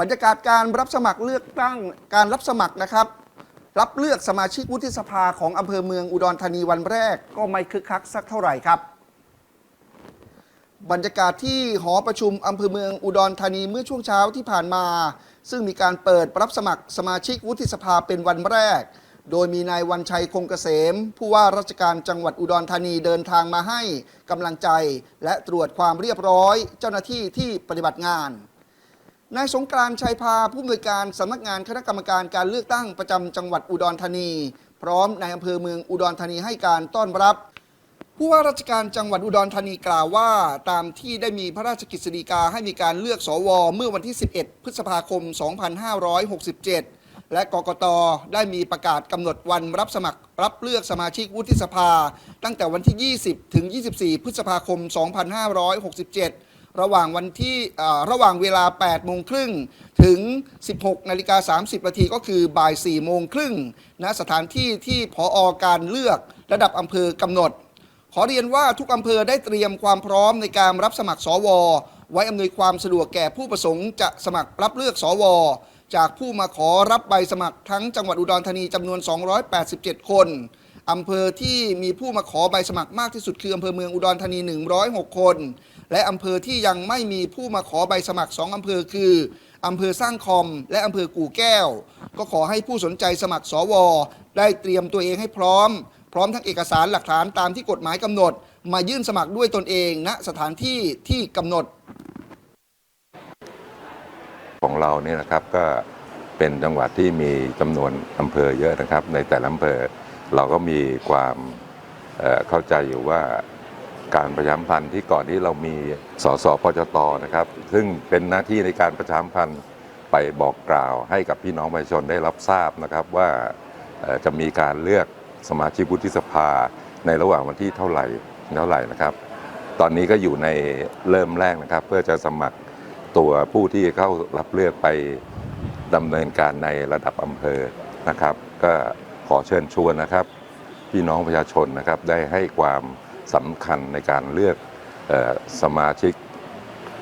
บรรยากาศการรับสมัครเลือกตั้งการรับสมัครนะครับ รับเลือกสมาชิกวุฒิสภาของอำเภอเมืองอุดรธานีวันแรกก็ไม่คึกคักสักเท่าไหร่ครับ บรรยากาศที่หอประชุมอำเภอเมืองอุดรธานีเมื่อช่วงเช้าที่ผ่านมา ซึ่งมีการเปิดรับสมัครสมาชิกวุฒิสภาเป็นวันแรก โดยมีนายวันชัยคงเกษม ผู้ว่าราชการจังหวัดอุดรธานีเดินทางมาให้กำลังใจ และตรวจความเรียบร้อย เจ้าหน้าที่ที่ปฏิบัติงาน นายสงกรานชัยพาผู้อำนวยการสำนักงานคณะกรรมการการเลือกตั้งประจำจังหวัดอุดรธานี พร้อมนายอำเภอเมืองอุดรธานีให้การต้อนรับ ผู้ว่าราชการจังหวัดอุดรธานีกล่าวว่า ตามที่ได้มีพระราชกฤษฎีกาให้มีการเลือกสวเมื่อวันที่ 11 พฤษภาคม 2567 และกกตได้มีประกาศกำหนดวันรับสมัครรับเลือกสมาชิกวุฒิสภา ตั้งแต่วันที่ 20 ถึง 24 พฤษภาคม 2567 ระหว่างวันที่ระหว่างเวลา 8 โมงครึ่งถึง 16 นาฬิกา 30 นาทีก็คือบ่าย 4 โมงครึ่งณสถานที่ที่ผออการเลือกระดับอำเภอกำหนด ขอเรียนว่าทุกอำเภอได้เตรียมความพร้อมในการรับสมัครสว ไว้อำนวยความสะดวกแก่ผู้ประสงค์จะสมัครรับเลือกสว จากผู้มาขอรับใบสมัครทั้งจังหวัดอุดรธานีจำนวน 287 คน อำเภอที่มีผู้มาขอใบสมัครมากที่สุดคืออำเภอเมืองอุดรธานี 106 คน และอำเภอที่ยังไม่มีผู้มาขอใบสมัคร 2อำเภอคืออำเภอสร้างคอม และอำเภอกู่แก้ว ก็ขอให้ผู้สนใจสมัครสว ได้เตรียมตัวเองให้พร้อม พร้อมทั้งเอกสารหลักฐานตามที่กฎหมายกำหนด มายื่นสมัครด้วยตนเองณสถานที่ที่กำหนด ของเราเนี่ยนะครับก็เป็นจังหวัดที่มีจำนวนอำเภอเยอะนะครับ ในแต่ละอำเภอ เราก็มีความเเข้าใจอยู่ว่าการประชาสัมพันธ์ที่ก่อนที่เรามีสสปจตนะครับ ซึ่งเป็นหน้าที่ในการประชาสัมพันธ์ไปบอกกล่าวให้กับพี่น้องประชาชนได้รับทราบนะครับว่าจะมีการเลือกสมาชิกวุฒิสภาในระหว่างวันที่เท่าไหร่เท่าไหร่นะครับ ตอนนี้ก็อยู่ในเริ่มแรกนะครับ เพื่อจะสมัครตัวผู้ที่เข้ารับเลือกไปดำเนินการในระดับอำเภอนะครับ ก็ ขอเชิญชวนนะครับ พี่น้องประชาชนนะครับได้ให้ความสำคัญในการเลือกออสมาชิก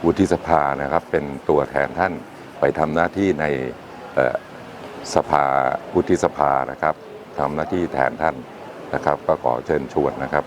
วุฒิสภานะครับ เป็นตัวแทนท่านไปทำหน้าที่ในสภาวุฒิสภานะครับทำหน้าที่แทนท่านนะครับ ก็ขอเชิญชวนนะครับ